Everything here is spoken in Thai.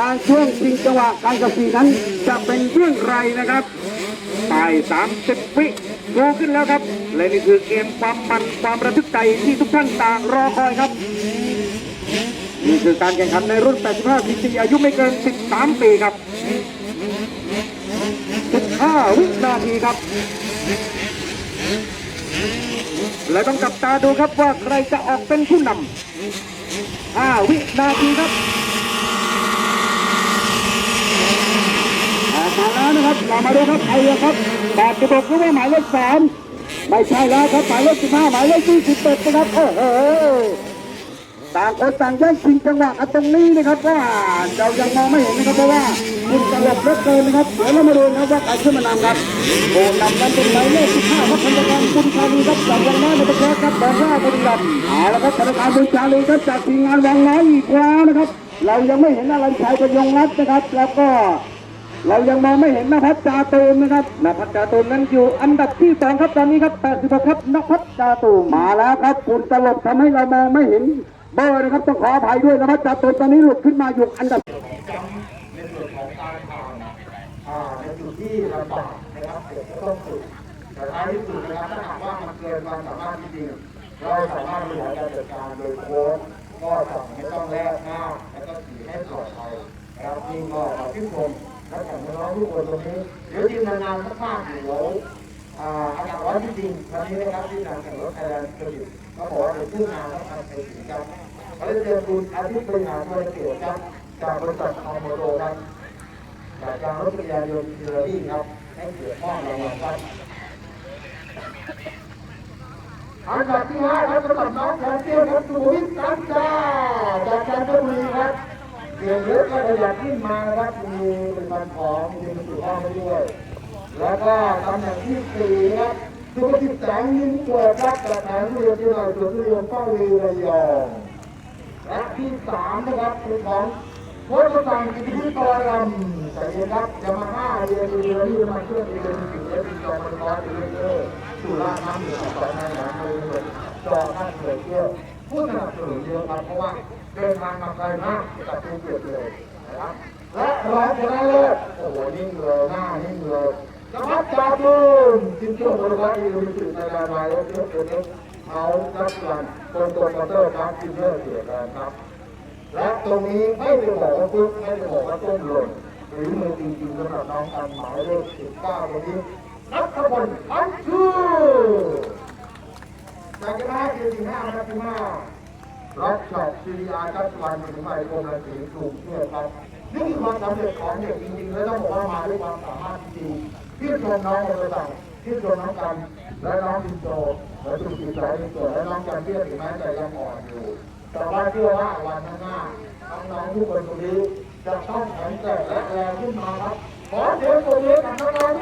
การช่วงชิงจังหวะการกระสีนั้นจะเป็นเรื่องไรนะครับไป30วิโูขึ้นแล้วครับ และนี่คือเกมความมันความระทึกใจที่ทุกท่านต่างรอคอยครับนี่คือการแข่งขันในรุ่น 85 cc อายุไม่เกิน 13 ปีครับ 15 วินาทีครับ และต้องจับตาดูครับว่าใครจะออกเป็นผู้นำ5วินาทีครับออกมา แล้วนะครับเรามาดูครับใครครับ86หรือว่าหมายเลขสามไม่ใช่แล้วครับหมายเลข15หมายเลข21นะครับโอ้โหต่างคนต่างแย่งชิงจังหวะกันตรงนี้นะครับว่าเรายังมองไม่เห็นนะครับเพราะว่าคุณตลบเลือเกินนะครับเดี๋ยวเรามาดูนะว่าใครขึ้นมานำครับโอ้นำนั้นเป็นหมายเลข15ครับพันธการคุณชาลีครับจากวังน้อยในประเทศครับบอกว่าบุรีรัมเอาละครับพันธการคุณชาลีครับจากทีมงานวังน้อยอีกแล้วนะครับ เรายังไม่เห็นอะไรชายประยงรัตน์นะครับ แล้วก็ เรายังมองไม่เห็นนภัสจาตูมนะครับนภัสจาตูมนั้นอยู่อันดับที่สองครับตอนนี้ครับ86ครับนภัสจาตูมมาแล้วครับคุณตลบทำให้เรามองไม่เห็นเบอร์นะครับต้องขออภัยด้วยนภัสจาตูมตอนนี้หลุดขึ้นมาอยู่อันดับในส่วนของการผ่านอ่าในจุดที่ลำบากนะครับเด็กก็ต้องฝึกแต่ท้ายที่สุดนะครับถ้าหากว่ามันเกินความสามารถจริงๆเราสามารถบริหารการจัดการโดยโค้ชก็สั่งไม่ต้องแลกหน้าแล้วก็ขี่ให้ปลอดภัยนะครับจริงก็ขอชื่นชม และของน้องๆทุกคนตรงนี้เดี๋ยวทีมงานมากๆอยู่แล้วอาอากาศร้อนจริงๆวันนี้นะครับที่งานแข่งรถไทยแลนด์เครดิตก็บอกว่าเป็นชื่องานและการเป็นกิจกรรมเขาจะเรียนคุณอาทิตย์บริหารบริเกียรติครับจากบริษัทคอมโมโดครับจากการรถจักรยานยนต์เรือรี่ครับให้เกียรติมอบรางวัลครับอันดับที่ห้าครับสำหรับน้องแพนเตี้ยครับสุวิทย์ตั้งจาจากจันทบุรีครับ เสียงเยอะก็ขยับขึ้นมานะครับมีเป็นพันของมีบรรจุอ้อมไปด้วย แล้วก็ตำแหน่งที่สี่ครับสุภกิจแสงยิ้มเกิดครับจากแผงเรือที่เราจุดเรือเฝ้าเรียระยองและที่สามนะครับคือของโค้ชสั่งกิติพิกรลำแต่เองครับยามาฮ่าเรือเรือที่มาเครื่องเรือถึงเอฟซีจอมันร้อยเรือเอสุราน้ำเหนือสองในหนังเลยเลยจอท่านเรือเที่ยวผู้สนับสนุนเยอะครับเพราะว่า เดินทางมาไกลมากกับภูเก็ตเลยนะครับและรองชนะเลิศโอ้โหนิ่งเลยหน้านิ่งเลยนะครับจาบูมจิมโจ้โมโนวาอีลูมิสุไทยลนด์ไวโอเอฟเอฟเขาจัดการคนตัวมอเตอร์ครับจิมเนอร์เสียกันครับ และตรงนี้ไม่ได้บอกว่าปุ๊บไม่ได้บอกว่าต้นหล่นหรือมือจริงๆสำหรับน้องกันหมายเลข19คนนี้นัทพลอันชูจากกีฬาเกียรติห้านะครับที่ห้า ล็อกช็อปซีดีอาร์จัสวันถึงใหม่กรมราศีกลุ่มเพื่อครับนี่คือความสำเร็จของเด็กจริงๆและต้องบอกว่ามาด้วยความสามารถจริงๆที่ชมน้องคนละสั่งที่ชมน้องกัน และน้องดินโจและสุขีสายดินโจและน้องกันเบี้ยถึงแม้จยังอ่อนอยู่ แต่ว่าเชื่อว่าวันข้างหน้าน้องๆทุกคนตรงนี้จะต้องแข็งแกร่งและแรงขึ้นมาครับขอเสียงปรบมือกับน้องๆ